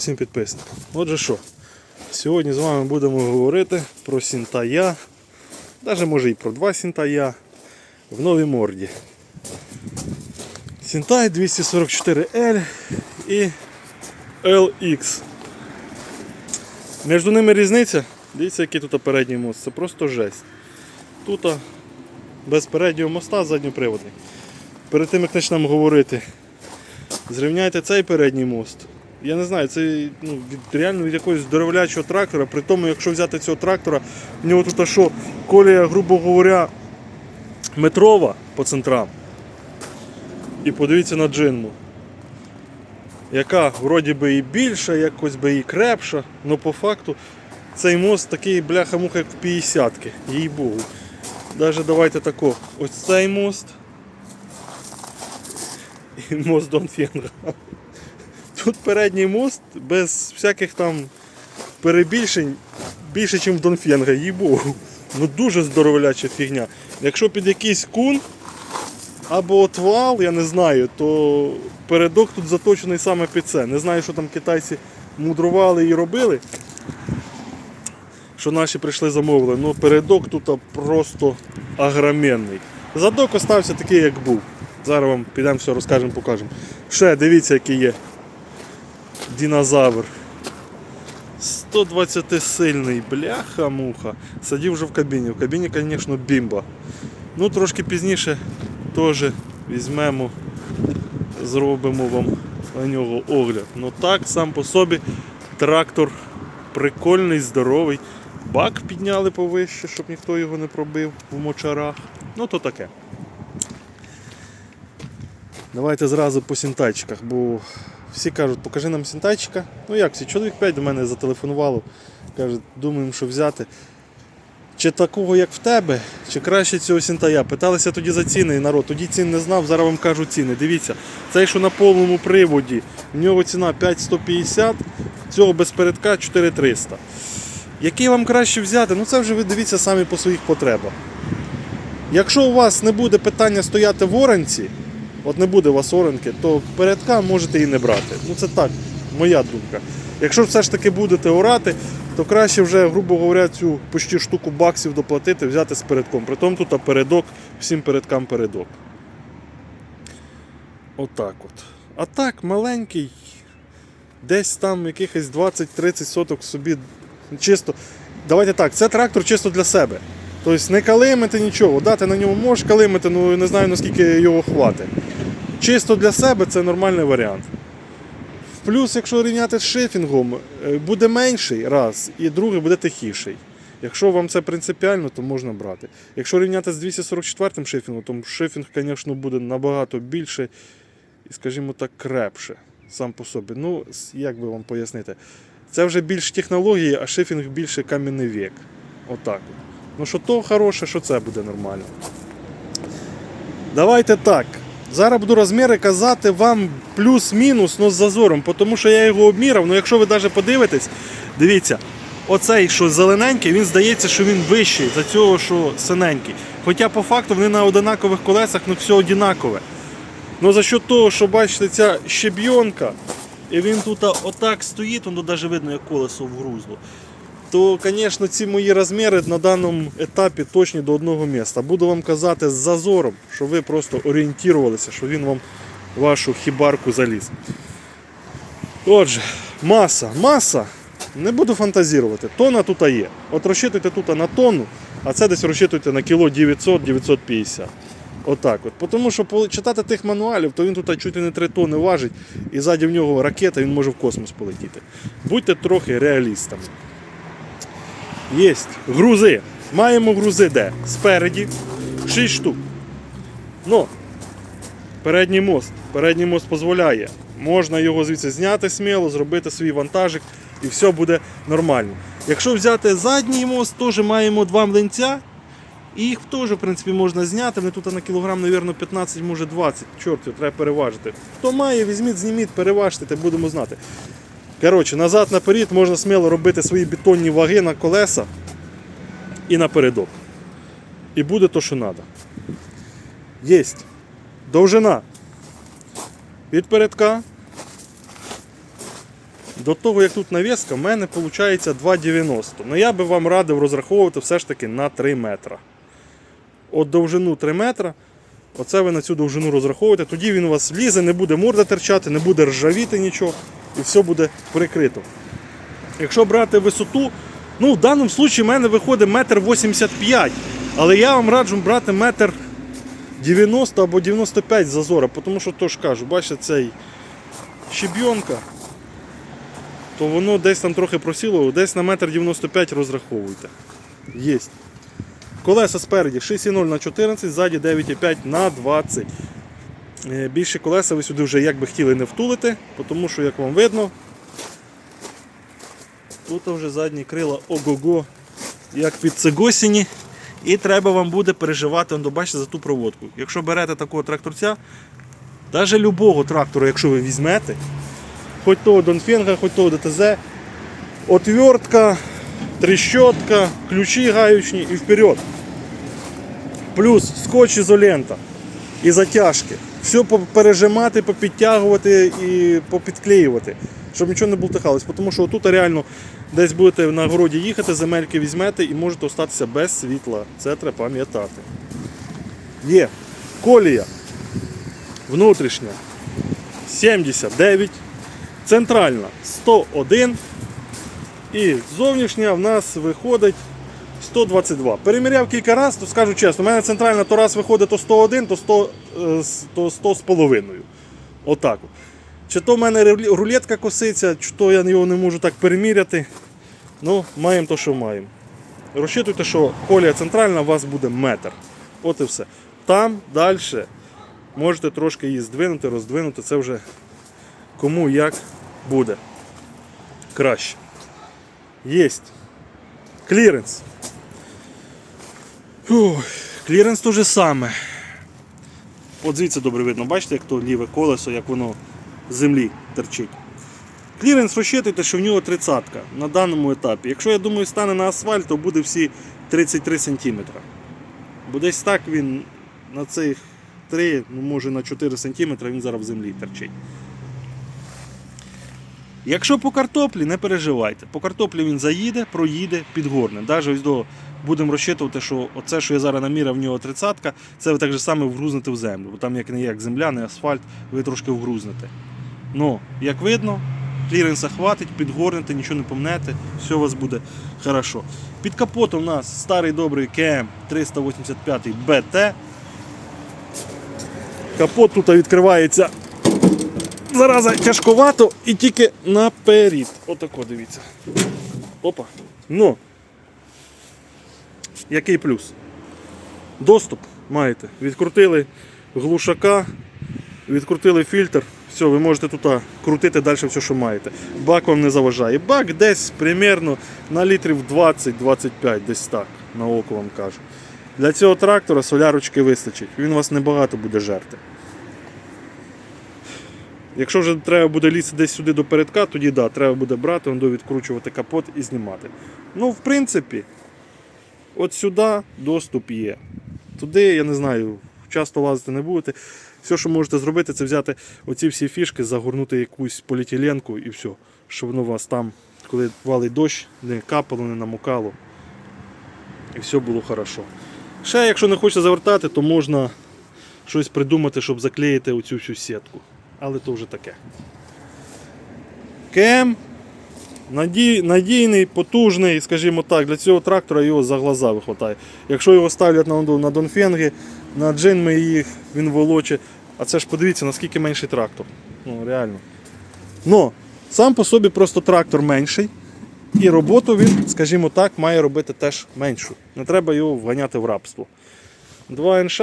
всім підписникам. Отже що, сьогодні з вами будемо говорити про сінтая, навіть може і про два сінтая в новій морді. Сінтай 244L і LX. Між ними різниця. Дивіться, який тут передній мост. Це просто жесть. Тут без переднього моста задньоприводний. Перед тим як почнемо говорити, зрівняйте цей передній мост. Я не знаю, це ну, від, реально від якогось здоровлячого трактора. При тому, якщо взяти цього трактора, в нього тут що, колія, грубо говоря, метрова по центрам. І подивіться на джинму. Яка вроді би і більша, якось би і крепша, але по факту цей мост такий бляха-муха, як в 50-ки, їй богу. Даже давайте тако. Ось цей мост. І мост Донфенга. Тут передній мост без всяких там перебільшень більше, ніж в Донфенга, їй богу. Ну дуже здоровляча фігня. Якщо під якийсь кун або отвал, я не знаю, то передок тут заточений саме під це. Не знаю, що там китайці мудрували і робили. Що наші прийшли замовили. Ну передок тут просто агроменний. Задок остався такий, як був. Зараз вам підемо все розкажемо, покажемо. Ще дивіться, який є динозавр. 120 сильний, бляха-муха. Сидів вже в кабіні. В кабіні, звісно, бімба. Ну, трошки пізніше теж візьмемо, зробимо вам на нього огляд. Ну так, сам по собі трактор прикольний, здоровий. Бак підняли повище, щоб ніхто його не пробив в мочарах. Ну то таке. Давайте зразу по сінтайчиках, бо всі кажуть, покажи нам сінтайчика. Ну як всі, чоловік 5 до мене зателефонувало. Кажуть, думаємо, що взяти. Чи такого, як в тебе, чи краще цього сінтая. Питалися тоді за ціни, народ, тоді цін не знав, зараз вам кажу ціни. Дивіться, цей, що на повному приводі, в нього ціна 5150, цього без передка 4300. Який вам краще взяти? Ну це вже ви дивіться самі по своїх потребах. Якщо у вас не буде питання стояти в оранці, от не буде у вас оранки, то передка можете і не брати. Ну це так, моя думка. Якщо все ж таки будете орати, то краще вже, грубо говоря, цю почти штуку баксів доплатити, взяти з передком. Притом тут передок, всім передкам передок. Отак от. А так, маленький, десь там якихось 20-30 соток собі чисто. Давайте так, це трактор чисто для себе. Тобто не калимити нічого, дати на ньому можеш калимити, ну не знаю наскільки його хватить. Чисто для себе це нормальний варіант. Плюс, якщо рівняти з шифінгом, е, буде менший раз, і другий буде тихіший. Якщо вам це принципіально, то можна брати. Якщо рівняти з 244 шифінгом, то шифінг, звісно, буде набагато більше і, скажімо так, крепше сам по собі. Ну, як би вам пояснити? Це вже більш технології, а шифінг більше кам'яний вік. Отак. Ну, що то хороше, що це буде нормально. Давайте так. Зараз буду розміри казати вам плюс-мінус, ну з зазором, тому що я його обміряв. Ну якщо ви навіть подивитесь, дивіться, оцей, що зелененький, він здається, що він вищий за цього, що синенький. Хоча по факту вони на одинакових колесах, ну все однакове. Ну за що того, що бачите, ця щебйонка, і він тут отак стоїть, воно навіть видно, як колесо вгрузло. То, звісно, ці мої розміри на даному етапі точні до одного міста. Буду вам казати з зазором, щоб ви просто орієнтувалися, що він вам вашу хібарку заліз. Отже, маса. Маса. Не буду фантазірувати. Тона тут є. От розчитуйте тут на тонну, а це десь розчитуйте на кіло 900-950. Отак от. Тому що читати тих мануалів, то він тут чуть не 3 тони важить, і ззаді в нього ракета, він може в космос полетіти. Будьте трохи реалістами. Єсть. Грузи. Маємо грузи де? Спереді 6 штук. Ну, передній мост. Передній мост дозволяє. Можна його звідси зняти сміло, зробити свій вантажик і все буде нормально. Якщо взяти задній мост, теж маємо два млинця. І їх теж, в принципі, можна зняти. Вони тут на кілограм, мабуть, 15, може 20. Чорт, треба переважити. Хто має, візьміть, зніміть, переважте, будемо знати. Коротше, назад наперед можна сміло робити свої бетонні ваги на колеса і напередок. І буде то, що треба. Єсть. Довжина. Від передка до того, як тут навіска, в мене виходить 2,90. Ну я би вам радив розраховувати все ж таки на 3 метра. От довжину 3 метра. Оце ви на цю довжину розраховуєте. Тоді він у вас влізе, не буде морда терчати, не буде ржавіти нічого, і все буде прикрито. Якщо брати висоту, ну в даному випадку в мене виходить метр 85 але я вам раджу брати метр 90 або 95 зазора, тому що то ж кажу, бачите, цей щебйонка, то воно десь там трохи просіло, десь на метр 95 розраховуйте. Єсть. Колеса спереді 6,0 на 14, ззаді 9,5 на 20. Е, Більше колеса ви сюди вже як би хотіли не втулити, тому що, як вам видно, тут вже задні крила ого-го, як під цигосіні. І треба вам буде переживати, он, бачите, за ту проводку. Якщо берете такого тракторця, навіть любого трактора, якщо ви візьмете, хоч того Донфенга, хоч того ДТЗ, отвертка, трещотка, ключі гаючні і вперед. Плюс скотч ізолента і затяжки. Все пережимати, попідтягувати і попідклеювати, щоб нічого не бултихалось. Тому що тут реально десь будете на городі їхати, земельки візьмете і можете остатися без світла. Це треба пам'ятати. Є колія внутрішня 79, центральна 101 і зовнішня в нас виходить 122. Переміряв кілька разів, то скажу чесно, у мене центральна то раз виходить то 101, то 100, е, то 100 з половиною. Отак. от. Чи то в мене рулетка коситься, чи то я його не можу так переміряти. Ну, маємо то, що маємо. Розчитуйте, що колія центральна у вас буде метр. От і все. Там далі можете трошки її здвинути, роздвинути. Це вже кому як буде краще. Єсть. Кліренс. Кліренс то же саме. От звідси добре видно, бачите, як то ліве колесо, як воно з землі терчить. Кліренс розчитуйте, що в нього 30 на даному етапі. Якщо я думаю, стане на асфальт, то буде всі 33 см. Бо десь так він на цих 3, ну може на 4 см він зараз в землі терчить. Якщо по картоплі, не переживайте. По картоплі він заїде, проїде, підгорне. Навіть ось до будемо розчитувати, що оце, що я зараз наміряв в нього 30 це ви так же саме вгрузнете в землю. Бо там як не як земля, не асфальт, ви трошки вгрузнете. Ну, як видно, кліренса хватить, підгорнете, нічого не помнете, все у вас буде хорошо. Під капотом у нас старий добрий КМ 385 БТ. Капот тут відкривається зараза тяжковато і тільки наперед. Отако дивіться. Опа. Ну. Який плюс? Доступ маєте. Відкрутили глушака, відкрутили фільтр. Все, ви можете тут крутити далі все, що маєте. Бак вам не заважає. Бак десь примерно на літрів 20-25, десь так, на око вам кажу. Для цього трактора солярочки вистачить. Він вас небагато буде жерти. Якщо вже треба буде лізти десь сюди до передка, тоді да, треба буде брати, воно відкручувати капот і знімати. Ну, в принципі, от сюди доступ є. Туди, я не знаю, часто лазити не будете. Все, що можете зробити, це взяти оці всі фішки, загорнути якусь поліетиленку і все. Щоб воно у вас там, коли валить дощ, не капало, не намокало. І все було хорошо. Ще, якщо не хочете завертати, то можна щось придумати, щоб заклеїти оцю всю сітку. Але то вже таке. КМ надій, надійний, потужний, скажімо так, для цього трактора його за глаза вихватає. Якщо його ставлять на, Донфенги, на джинми їх, він волоче. А це ж подивіться, наскільки менший трактор. Ну, реально. Но сам по собі просто трактор менший. І роботу він, скажімо так, має робити теж меншу. Не треба його вганяти в рабство. Два НШ,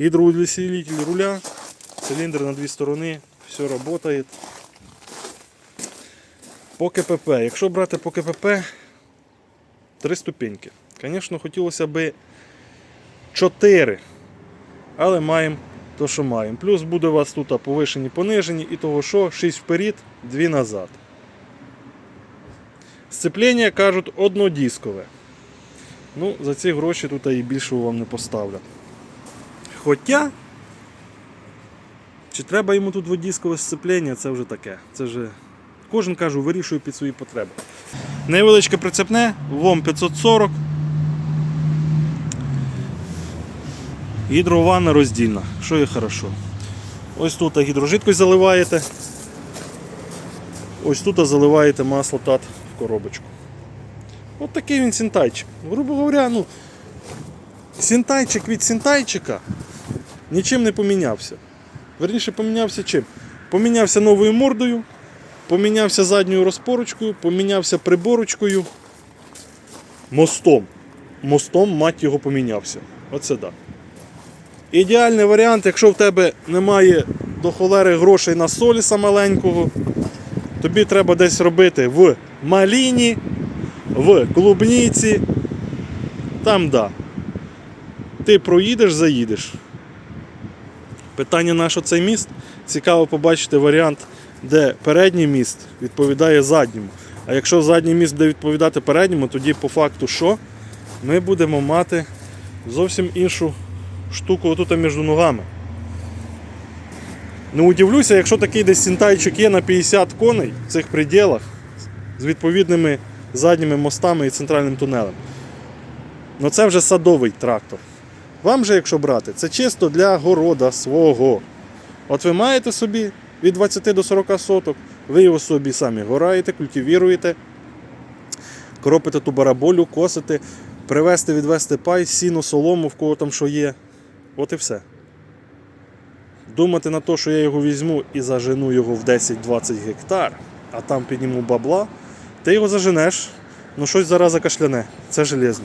гідроусилитель руля, циліндр на дві сторони, все працює. По КПП. Якщо брати по КПП, три ступеньки. Звісно, хотілося б 4, але маємо то, що маємо. Плюс буде у вас тут повишені, понижені, і того що 6 вперед, 2 назад. Сцеплення кажуть однодіскове. Ну, за ці гроші тут і більшого вам не поставлять. Хоча Чи треба йому тут водійського сцеплення, це вже таке. Це вже кожен кажу, вирішує під свої потреби. Невеличке прицепне, ВОМ 540. Гідрованна роздільна, що є хорошо. Ось тут гідрожидкость заливаєте. Ось тут заливаєте масло тат в коробочку. От такий він синтайчик. Грубо говоря, ну, синтайчик від синтайчика нічим не помінявся. Верніше помінявся чим? Помінявся новою мордою, помінявся задньою розпорочкою, помінявся приборочкою, мостом. Мостом, мать його, помінявся. Оце так. Ідеальний варіант, якщо в тебе немає до холери грошей на соліса маленького, тобі треба десь робити в маліні, в клубніці. Там да. Ти проїдеш, заїдеш. Питання на що цей міст? Цікаво побачити варіант, де передній міст відповідає задньому. А якщо задній міст буде відповідати передньому, тоді по факту що? Ми будемо мати зовсім іншу штуку отут між ногами. Не удивлюся, якщо такий десь синтайчик є на 50 коней в цих пределах з відповідними задніми мостами і центральним тунелем. Ну це вже садовий трактор. Вам же, якщо брати, це чисто для города свого. От ви маєте собі від 20 до 40 соток, ви його собі самі гораєте, культивіруєте, кропите ту бараболю, косите, привезти, відвести пай, сіно, солому, в кого там що є. От і все. Думати на те, що я його візьму і зажену його в 10-20 гектар, а там підніму бабла, ти його заженеш, ну щось зараз закашляне. Це железно.